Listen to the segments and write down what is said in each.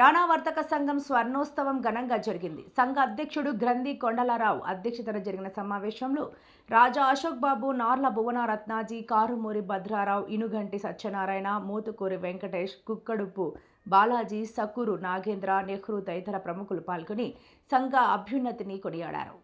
కిరాణా వర్తక సంఘం స్వర్ణోత్సవం ఘనంగా జరిగింది. సంఘ అధ్యక్షుడు గ్రంథి కొండలారావు అధ్యక్షతన జరిగిన సమావేశంలో రాజా అశోక్ బాబు నార్ల భువన రత్నాజీ కారుమూరి భద్రారావు ఇనుగంటి సత్యనారాయణ మోతుకూరి వెంకటేష్ కుక్కడుపు బాలాజీ సకూరు నాగేంద్ర నెహ్రూ తదితర ప్రముఖులు పాల్గొని సంఘ అభ్యున్నతిని కొనియాడారు.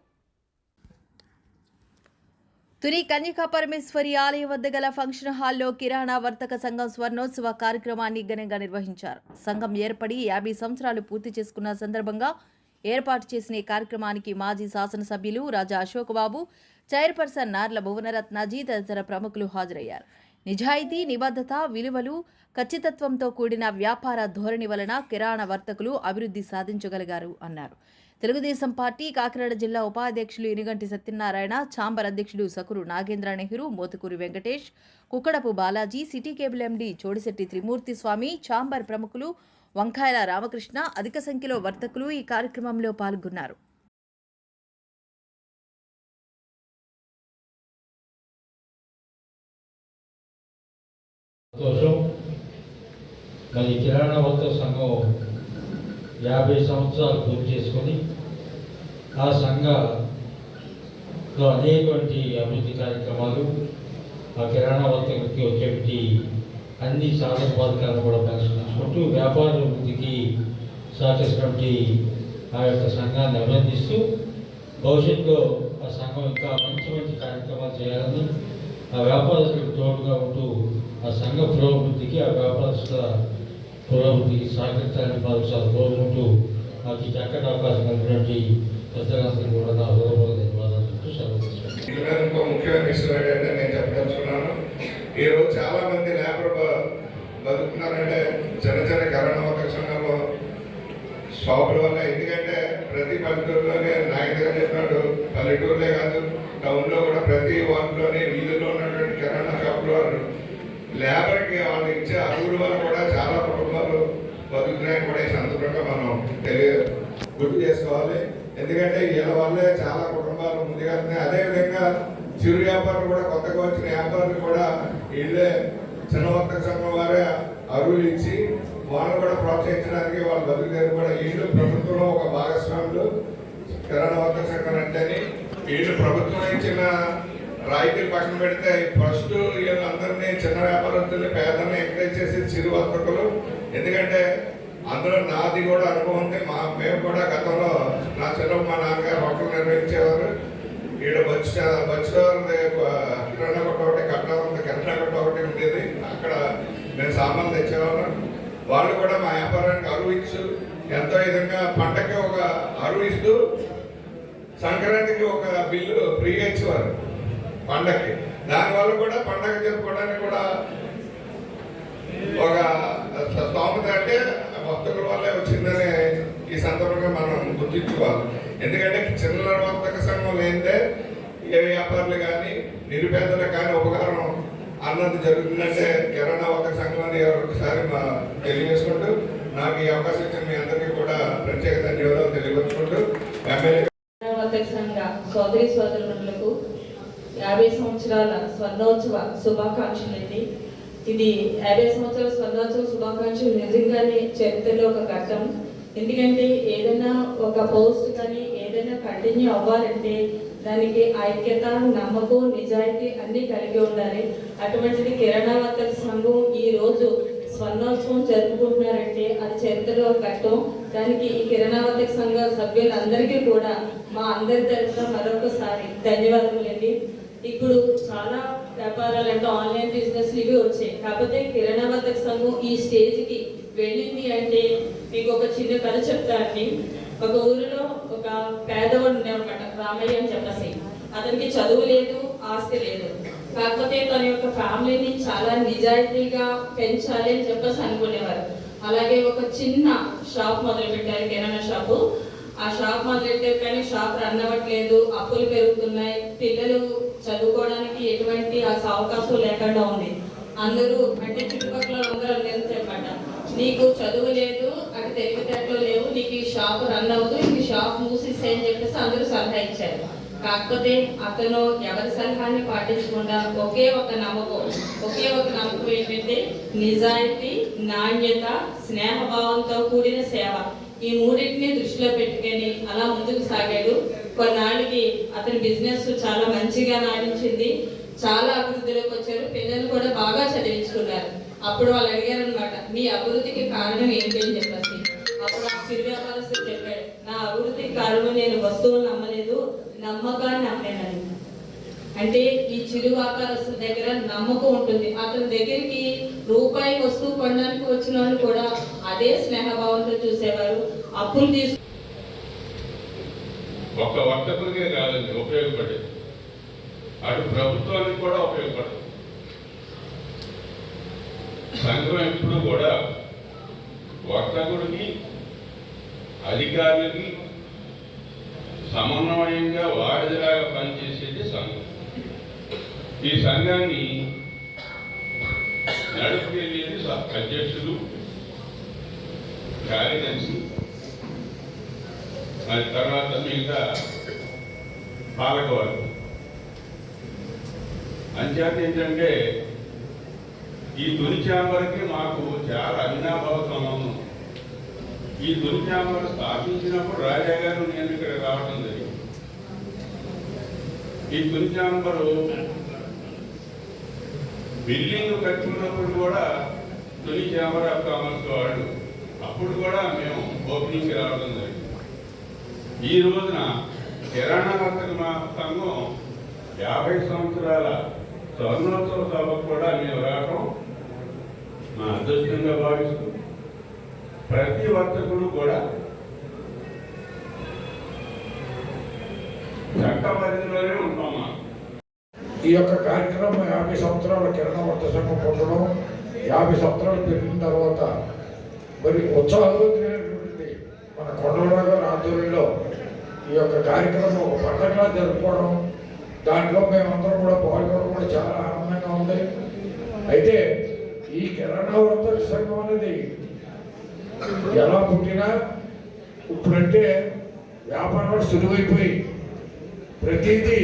తుని కన్యకా పరమేశ్వరి ఆలయం వద్ద గల ఫంక్షన్ హాల్లో కిరాణా వర్తక సంఘం స్వర్ణోత్సవ కార్యక్రమాన్ని ఘనంగా నిర్వహించారు. సంఘం ఏర్పడి యాభై సంవత్సరాలు పూర్తి చేసుకున్న సందర్భంగా ఏర్పాటు చేసిన ఈ కార్యక్రమానికి మాజీ శాసనసభ్యులు రాజా అశోక్ బాబు చైర్పర్సన్ నార్ల భువనరత్నాజీ తదితర ప్రముఖులు హాజరయ్యారు. నిజాయితీ నిబద్ధత విలువలు ఖచ్చితత్వంతో కూడిన వ్యాపార ధోరణి వలన కిరాణా వర్తకులు అభివృద్ధి సాధించగలిగారు అన్నారు. తెలుగుదేశం పార్టీ కాకినాడ జిల్లా ఉపాధ్యక్షులు ఇనుగంటి సత్యనారాయణ ఛాంబర్ అధ్యక్షుడు Sakuru Nagendra Nehru Motukuri Venkatesh Kukkadapu Balaji city cable MD Chodisetti Trimurthy Swamy chamber ప్రముఖులు వంకాయల రామకృష్ణ అధిక సంఖ్యలో వర్తకులు ఈ కార్యక్రమంలో పాల్గొన్నారు. సంతోషం. మరి కిరాణా వర్తక సంఘం యాభై సంవత్సరాలు పూర్తి చేసుకొని ఆ సంఘలో అనేటువంటి అభివృద్ధి కార్యక్రమాలు ఆ కిరాణా వర్తకులకి వచ్చేటి అన్ని సాధన పథకాలను కూడా పరిశీలించుకుంటూ వ్యాపార అభివృద్ధికి సహకరించినటువంటి ఆ యొక్క సంఘాన్ని అభినందిస్తూ భవిష్యత్తులో ఆ సంఘం ఇంకా మంచి మంచి కార్యక్రమాలు చేయాలని ఆ వ్యాపారస్తులకు తోడుగా ఉంటూ ఆ సంఘ పురోభివృద్ధికి ఆ వ్యాపారస్తుల పురోభివృద్ధికి సహకరించాలని మరొకసారి కోరుకుంటూ నాకు ఈ చక్కటి అవకాశం కలిగినటువంటి పెద్దలందరికీ కూడా నా హృదయపూర్వక ధన్యవాదాలు చెప్తూ సెలవు ఇంకో ముఖ్యమైన విషయం ఏంటంటే నేను చెప్పదలుచుకున్నాను. ఈరోజు చాలా మంది లేబర్ బతుకున్నారంటే చిన్న చిన్న కరోనా వర్తక షాపుల వల్ల. ఎందుకంటే ప్రతి పల్లెటూరులోనే నాయకుడిగా చెప్పినట్టు పల్లెటూరులే కాదు టౌన్లో కూడా ప్రతి వార్డులోనే వీధుల్లో ఉన్నటువంటి కిరాణా షాపులు వాళ్ళు లేబర్కి వాళ్ళు ఇచ్చే అరువులు వల్ల కూడా చాలా కుటుంబాలు బతుకుతున్నాయని కూడా మనం గుర్తు చేసుకోవాలి. ఎందుకంటే వీళ్ళ వల్లే చాలా కుటుంబాలు ముందుకెళ్తున్నాయి అదేవిధంగా చిరు వ్యాపారులు కూడా కొత్తగా వచ్చిన వ్యాపారులు కూడా వీళ్ళే చిన్న వర్తక సంఘం వారే అరువులు ఇచ్చి వాళ్ళని కూడా ప్రోత్సహించడానికి వాళ్ళ బతుకుదేరు కూడా వీళ్ళు ప్రభుత్వంలో ఒక భాగస్వాములు కిరాణా వర్తక సంఘం అంటేని వీళ్ళు ప్రభుత్వం ఇచ్చిన రాయితీలు పక్కన పెడితే ఫస్ట్ వీళ్ళందరినీ చిన్న వ్యాపారస్తుల్ని పేదల్ని ఎంకరేజ్ చేసి చిరు వర్తకులు. ఎందుకంటే అందులో నాది కూడా అనుభవం ఉంది మా మేము కూడా గతంలో నా చిన్న మా నాన్నగారు హోటల్ నిర్వహించేవారు. ఈడ బస్సు బస్సులో కిరాణా కొట్ట ఒకటి కట్ట ఉంది కిరాణా కొట్ట ఒకటి ఉండేది. అక్కడ మేము సామాన్లు తెచ్చేవాళ్ళం. వాళ్ళు కూడా మా వ్యాపారానికి అరువు ఇచ్చు ఎంతో విధంగా పంటకి ఒక అరువు ఇస్తూ సంక్రాంతికి ఒక బిల్లు ఫ్రీగా ఇచ్చేవారు పండగకి దానివల్ల కూడా పండగ జరుపుకోవడానికి కూడా ఒక స్తోమత అంటే వర్తకుల వల్లే వచ్చిందని ఈ సందర్భంగా మనం గుర్తించుకోవాలి. ఎందుకంటే చిన్న వర్తక సంఘం లేనిదే ఏ వ్యాపారులు కానీ నిరుపేదలకు కానీ ఉపకారం అన్నది జరుగుతుందంటే కిరాణా వర్తక సంఘం అని ఒకసారి మా తెలియజేసుకుంటూ నాకు ఈ అవకాశం ఇచ్చిన మీ అందరికీ కూడా ప్రత్యేక ధన్యవాదాలు తెలియపరుచుకుంటూ ఎమ్మెల్యే సంఘ సోదరి సోదరులకు యాభై సంవత్సరాల స్వర్ణోత్సవ శుభాకాంక్షలండి ఇది యాభై సంవత్సరాల స్వర్ణోత్సవ శుభాకాంక్షలు నిజంగానే చరిత్రలో ఒక ఘట్టం. ఎందుకంటే ఏదైనా ఒక పోస్ట్ కానీ ఏదైనా కంటిన్యూ అవ్వాలంటే దానికి ఐక్యత నమ్మకం నిజాయితీ అన్నీ కలిగి ఉండాలి. అటువంటిది కిరాణా వర్తక సంఘం ఈ రోజు స్వర్ణోత్సవం జరుపుకుంటున్నారంటే అది చరిత్రలో కట్టం. దానికి ఈ కిరాణా వర్తక సంఘ సభ్యులందరికీ కూడా మా అందరి తరఫున మరొకసారి ధన్యవాదములండి. ఇప్పుడు చాలా వ్యాపారాలు అంటే ఆన్లైన్ బిజినెస్ ఇవి వచ్చాయి. కాకపోతే కిరాణా వర్తక సంఘం ఈ స్టేజ్కి వెళ్ళింది అంటే మీకు ఒక చిన్న కథ చెప్తానండి ఒక ఊరిలో ఒక పేదవాడు ఉండేవన్నమాట రామయ్య అని చెప్పేసి. అతనికి చదువు లేదు ఆస్తి లేదు. కాకపోతే తన యొక్క ఫ్యామిలీని చాలా నిజాయితీగా పెంచాలి అని చెప్పేసి అనుకునేవారు. అలాగే ఒక చిన్న షాప్ మొదలు పెట్టారు కిరాణా షాపు. ఆ షాప్ మొదలెట్టారు కానీ షాప్ రన్ అవ్వట్లేదు అప్పులు పెరుగుతున్నాయి. పిల్లలు చదువుకోవడానికి ఎటువంటి అవకాశం లేకుండా ఉంది. అందరూ అంటే చుట్టుపక్కల అందరూ నిలిచారన్నమాట నీకు చదువు లేదు అటు తెలివితేటలు లేవు నీకు ఈ షాప్ రన్ అవ్వదు ఈ షాప్ మూసిస్తే అని చెప్పేసి అందరూ సలహా ఇచ్చారు కాకపోతే అతను ఎవరి సలహాన్ని పాటించకుండా ఒకే ఒక నమ్మకం ఒకే ఒక నమ్మకం ఏంటంటే నిజాయితీ నాణ్యత స్నేహభావంతో కూడిన సేవ. ఈ మూడింటిని దృష్టిలో పెట్టుకొని అలా ముందుకు సాగాడు. కొన్నాళ్ళకి అతని బిజినెస్ చాలా మంచిగా నాడించింది చాలా అభివృద్ధిలోకి వచ్చారు. పిల్లలు కూడా బాగా చదివించుకున్నారు. అప్పుడు వాళ్ళు అడిగారు అనమాట మీ అభివృద్ధికి కారణం ఏంటి? అని చెప్పేసి. అప్పుడు ఆ చిరు వ్యాపారస్తుడు చెప్పాడు నా అభివృద్ధికి కారణం నేను వస్తువులు నమ్మలేదు నమ్మకాన్ని నమ్మానని అంటే ఈ చిరు వ్యాపారస్తుల దగ్గర నమ్మకం ఉంటుంది. అతని దగ్గరికి రూపాయి వస్తువు కొనడానికి వచ్చిన వాళ్ళు కూడా అదే స్నేహభావంతో చూసేవారు. అప్పులు తీసుకు ఒక్క వర్తకులకే కాదండి ఉపయోగపడేది. అటు ప్రభుత్వానికి కూడా ఉపయోగపడదు. సంఘం ఎప్పుడు కూడా వర్తకుడికి అధికారులకి సమన్వయంగా వాడిదిలాగా పనిచేసేది సంఘం. ఈ సంఘాన్ని నడుపుకెళ్ళేది స- అధ్యక్షులు కార్యదర్శి మరి తర్వాత మిగతా పాలకవర్గం. అంచేత ఏంటంటే ఈ తొలి ఛాంబర్కి మాకు చాలా అవినాభావ సంబంధం ఈ తొలి ఛాంబర్ స్థాపించినప్పుడు రాజా గారు నేను ఇక్కడ రావడం జరిగింది. ఈ తొలి ఛాంబరు బిల్డింగ్ కట్టుకున్నప్పుడు కూడా తొలి ఛాంబర్ ఆఫ్ కామర్స్ వాళ్ళు అప్పుడు కూడా మేము ఓపెనింగ్కి రావడం జరిగింది. ఈ రోజున కిరాణా వర్తక మా సంఘం యాభై సంవత్సరాల స్వర్ణోత్సవ సభకు కూడా మేము రావడం మా అదృష్టంగా భావిస్తూ ప్రతి వర్తకుడు కూడా చట్ట పరిధిలోనే ఉంటాం ఈ యొక్క కార్యక్రమం యాభై సంవత్సరాల కిరణ వర్త సంఘం పొందడం యాభై సంవత్సరాలు పెరిగిన తర్వాత మరి ఉత్సాహవంతమైనటువంటి మన కొండలరావు గారి ఆధ్వర్యంలో ఈ యొక్క కార్యక్రమం ఒక పండగలా జరుపుకోవడం దాంట్లో మేమందరం కూడా పాల్గొనడం కూడా చాలా ఆనందంగా ఉంది. అయితే ఈ కిరాణా వర్తక సంఘం అనేది ఎలా పుట్టినా ఇప్పుడంటే వ్యాపారాలు సులువైపోయి ప్రతిదీ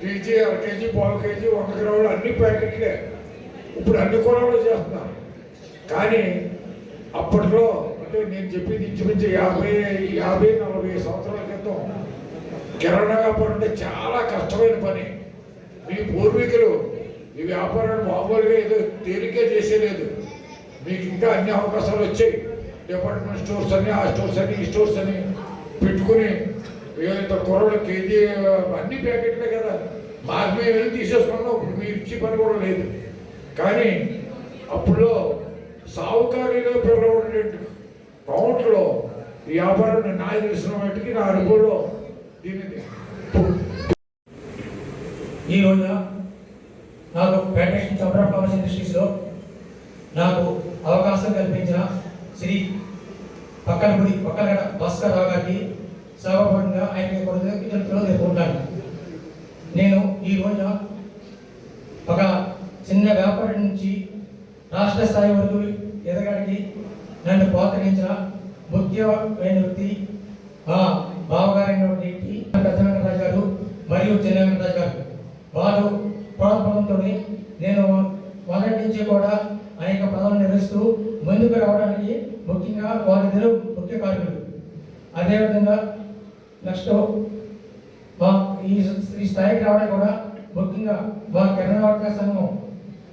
కేజీ అర కేజీ పావు కేజీ వంద గ్రాములు అన్ని ప్యాకెట్లే. ఇప్పుడు అన్ని కూడా చేస్తున్నాం కానీ అప్పట్లో అంటే నేను చెప్పింది ఇంచుమించు యాభై యాభై నలభై సంవత్సరాల క్రితం కిరాణా వ్యాపారం చాలా కష్టమైన పని. మీ పూర్వీకులు ఈ వ్యాపారాన్ని మామూలుగా ఏదో తేలికే చేసేలేదు. మీకు ఇంకా అన్ని అవకాశాలు వచ్చాయి. డిపార్ట్మెంట్ స్టోర్స్ అని ఆ స్టోర్స్ అని ఈ స్టోర్స్ అని పెట్టుకుని ఇంత కూరలు కేజీ అన్ని ప్యాకెట్లే కదా. మాకు మేము వెళ్ళి తీసేసుకున్నాం. ఇప్పుడు మీరు ఇచ్చే పని కూడా లేదు. కానీ అప్పుడు సావుకారులుగా పిలవడే కౌంట్లో ఈ వ్యాపారం నాకు తెలిసిన వాటికి నా అనుభవంలో ఈ రోజున నాకు ఫెడరేషన్ చంద్ర ఆఫ్ ఇండస్ట్రీస్లో నాకు అవకాశం కల్పించిన శ్రీ పక్కనపూడి పక్కన భాస్కర్ రావు గారికి సభాపంగా ఆయనకి కృతజ్ఞతలు తెలుపుకుంటాను నేను ఈ రోజున ఒక చిన్న వ్యాపారి నుంచి రాష్ట్ర స్థాయి వరకు ఎదగడానికి నన్ను ప్రోత్సహించిన ముఖ్యమైన వ్యక్తి బావగారైనటువంటి పెద్దవెంకటరాజు గారు మరియు చిన్న వెంకటరాజు గారు వారు ప్రోత్సాహంతో నేను మొదటి నుంచి కూడా అనేక పదవులు నిర్వహిస్తూ ముందుకు రావడానికి ముఖ్యంగా వారిద్దరు ముఖ్య కార్మికులు అదేవిధంగా నెక్స్ట్ మా ఈ ఈ స్థాయికి రావడం కూడా ముఖ్యంగా మా కిరణవర్త సంఘం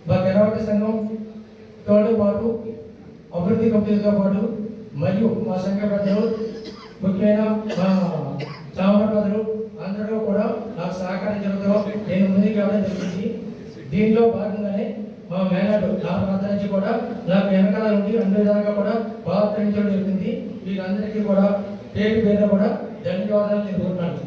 మా కిరణవర్త సంఘం తోడు పాటు అభివృద్ధి కమిటీతో పాటు మరియు మా సంఘ పెద్దలు ముఖ్యమైన మా చామర పెద్దలు అందరూ కూడా నాకు సహకరించడంతో నేను దీనిలో భాగంగానే మా మేనాడు నా ప్రాంతం నుంచి కూడా నాకు వెనకాల నుండి అన్ని విధాలుగా కూడా బాగా ప్రోత్సహించడం జరిగింది. వీరందరికీ కూడా పేరు పేరు కూడా ధన్యవాదాలు తెలుపుతున్నాను.